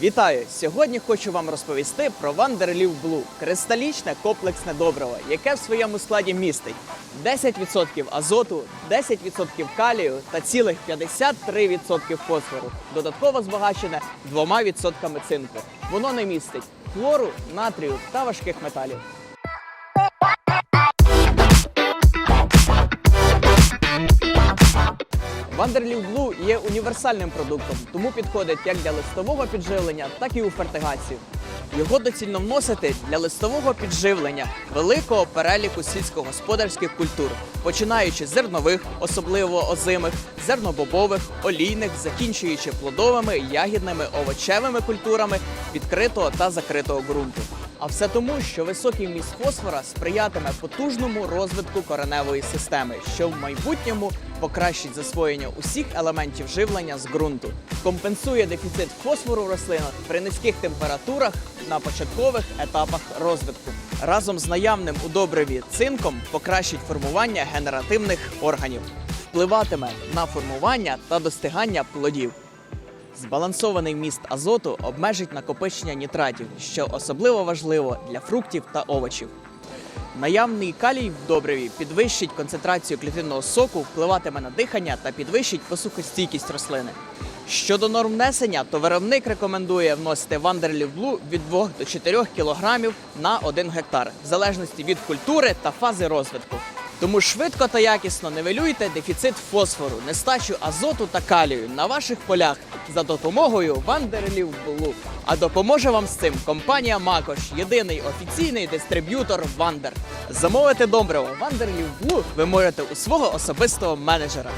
Вітаю! Сьогодні хочу вам розповісти про Вандерлів Блу кристалічне комплексне добриво, яке в своєму складі містить 10% азоту, 10% калію та цілих 53% фосфору, додатково збагачене 2% цинку. Воно не містить хлору, натрію та важких металів. Вандерлів Блу є універсальним продуктом, тому підходить як для листового підживлення, так і у фертигацію. Його доцільно вносити для листового підживлення великого переліку сільськогосподарських культур, починаючи з зернових, особливо озимих, зернобобових, олійних, закінчуючи плодовими, ягідними, овочевими культурами відкритого та закритого ґрунту. А все тому, що високий вміст фосфора сприятиме потужному розвитку кореневої системи, що в майбутньому покращить засвоєння усіх елементів живлення з ґрунту, компенсує дефіцит фосфору в рослинах при низьких температурах на початкових етапах розвитку. Разом з наявним у добриві цинком покращить формування генеративних органів, впливатиме на формування та достигання плодів. Збалансований вміст азоту обмежить накопичення нітратів, що особливо важливо для фруктів та овочів. Наявний калій в добриві підвищить концентрацію клітинного соку, впливатиме на дихання та підвищить посухостійкість рослини. Щодо норм внесення, то виробник рекомендує вносити вандерлівблу від 2 до 4 кг на 1 гектар, в залежності від культури та фази розвитку. Тому швидко та якісно нивелюйте дефіцит фосфору, нестачу азоту та калію на ваших полях за допомогою Вандерлів Блу. А допоможе вам з цим компанія Макош, єдиний офіційний дистриб'ютор Вандер. Замовити добриво Вандерлів Блу ви можете у свого особистого менеджера.